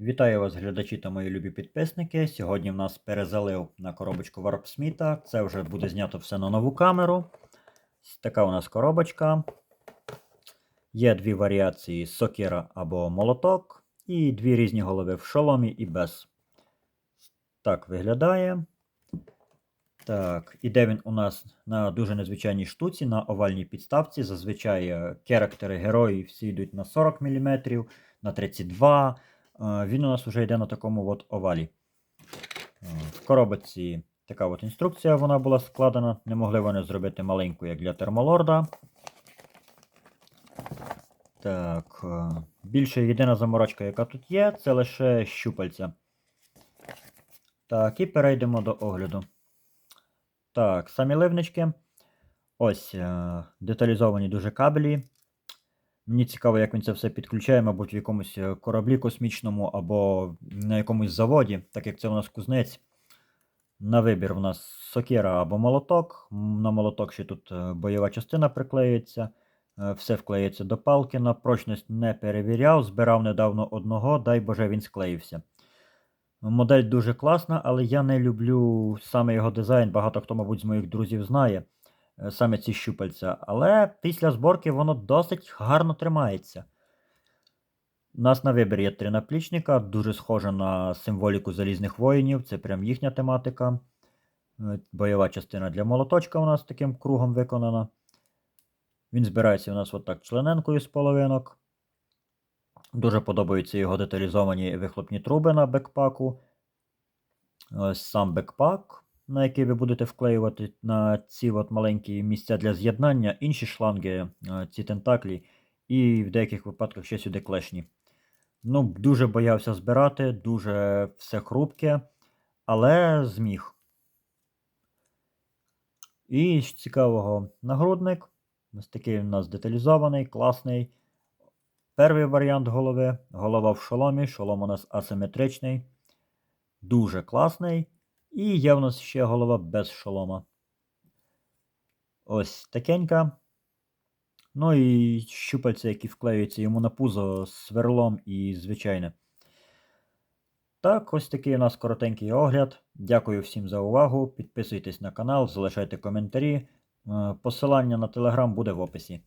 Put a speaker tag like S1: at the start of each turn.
S1: Вітаю вас, глядачі та мої любі підписники. Сьогодні в нас перезалив на коробочку Warpsmith. Це вже буде знято все на нову камеру. Така у нас коробочка. Є дві варіації сокира або молоток, і дві різні голови в шоломі і без. Так виглядає. Так, іде він у нас на дуже незвичайній штуці, на овальній підставці. Зазвичай е, керактери герої всі йдуть на 40 мм, на 32 Е, Він у нас вже йде на такому от овалі. В коробочці така от інструкція вона була складена. Не могли вони зробити маленьку, як для термолорда. Так, більше єдина заморочка, яка тут є, це лише щупальця. Так, і перейдемо до огляду. Так, самі ливнички. Ось е, деталізовані дуже кабелі. Мені цікаво, як він це все підключає, мабуть, в якомусь е, кораблі космічному або на якомусь заводі, так як це у нас кузнець. На вибір у нас сокира або молоток. На молоток ще тут е, бойова частина приклеюється. Е, Все вклеїться до палки. На прочність не перевіряв, збирав недавно одного, дай Боже, він склеївся. Модель дуже класна, але я не люблю саме його дизайн. Багато хто, мабуть, з моїх друзів знає саме ці щупальця. Але після зборки воно досить гарно тримається. У нас на вибір є три наплічника, дуже схоже на символіку залізних воїнів, це прям їхня тематика. Е, Бойова частина для молоточка у нас таким кругом виконана. Він збирається у нас отак члененкою з половинок. Дуже подобаються його деталізовані вихлопні труби на бекпаку. Ось сам бекпак, на який ви будете вклеювати на ці от маленькі місця для з'єднання, інші шланги, е, ці тентаклі, і в деяких випадках ще сюди клешні. Ну, дуже боявся збирати, дуже все хрупке, але зміг. І цікавого нагрудник. Ось такий у нас деталізований, класний. Перший варіант голови. Голова в шоломі. Шолом у нас асиметричний. Дуже класний. І є в нас ще голова без шолома. Ось такенька. Ну і щупальця, які вклеюються йому на пузо сверлом і звичайне. Так, ось такий у нас коротенький огляд. Дякую всім за увагу. Підписуйтесь на канал, залишайте коментарі. Е, Посилання на телеграм буде в описі.